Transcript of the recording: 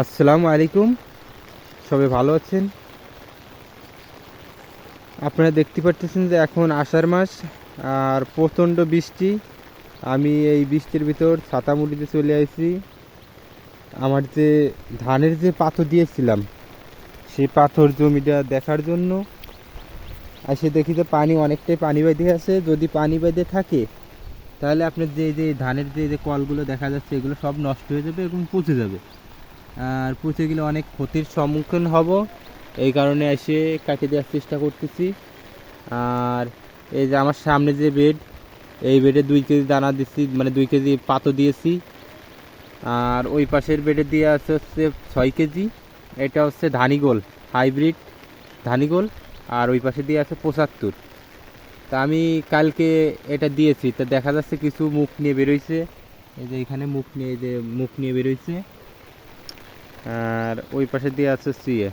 আসসালামু আলাইকুম। সবাই ভালো আছেন? আপনারা দেখতে পাচ্ছেন যে এখন আষাঢ় মাস আর প্রচণ্ড বৃষ্টি। আমি এই বৃষ্টির ভিতর ছাতা মুড়িতে চলে আসি আমার যে ধানের যে পাথর দিয়েছিলাম, সেই পাথর জমিটা দেখার জন্য। আর সে দেখি যে পানি অনেকটাই পানি বেঁধে আছে। যদি পানি বেঁধে থাকে, তাহলে আপনার যে যে ধানের যে যে কলগুলো দেখা যাচ্ছে, এগুলো সব নষ্ট হয়ে যাবে এবং পচে যাবে। আর পচে গেলে অনেক ক্ষতির সম্মুখীন হব। এই কারণে এসে কাটিয়ে দেওয়ার চেষ্টা করতেছি। আর এই যে আমার সামনে যে বেড, এই বেডে দুই কেজি দানা দিচ্ছি মানে দুই কেজি পাতো দিয়েছি। আর ওই পাশের বেডে দিয়ে আছে হচ্ছে ছয় কেজি। এটা হচ্ছে ধানিগোল, হাইব্রিড ধানিগোল। আর ওই পাশে দিয়ে আছে পঁচাত্তর। তা আমি কালকে এটা দিয়েছি। তা দেখা যাচ্ছে কিছু মুখ নিয়ে বেরোইছে এই যে এখানে মুখ নিয়ে যে মুখ নিয়ে বেরোইছে আর ওই পাশে দিয়ে আছে সিএ